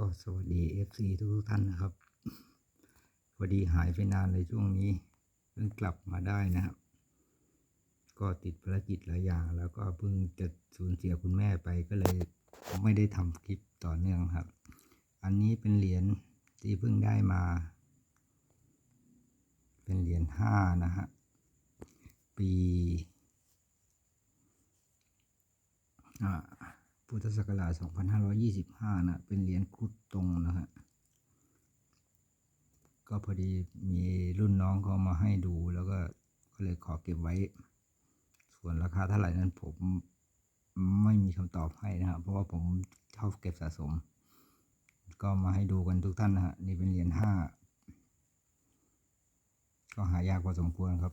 ก็สวัสดี FC ทุกท่านนะครับ พอดีหายไปนานเลยช่วงนี้เพิ่งกลับมาได้นะครับ ก็ติดภารกิจหลายอย่าง แล้วก็เพิ่งจะสูญเสียคุณแม่ไปก็เลยไม่ได้ทำคลิปต่อเนื่องครับ อันนี้เป็นเหรียญที่เพิ่งได้มา เป็นเหรียญห้านะฮะ ปีอ่า พุทธศักราช 2525 นะ เป็นเหรียญครุฑตรงนะฮะ ก็พอดีมีรุ่นน้องเขามาให้ดูแล้วก็ก็เลยขอเก็บไว้ ส่วนราคาเท่าไหร่นั้นผมไม่มีคำตอบให้นะครับ เพราะว่าผมชอบเก็บสะสม ก็มาให้ดูกันทุกท่านนะฮะ นี่เป็นเหรียญห้าก็หายากพอสมควรครับ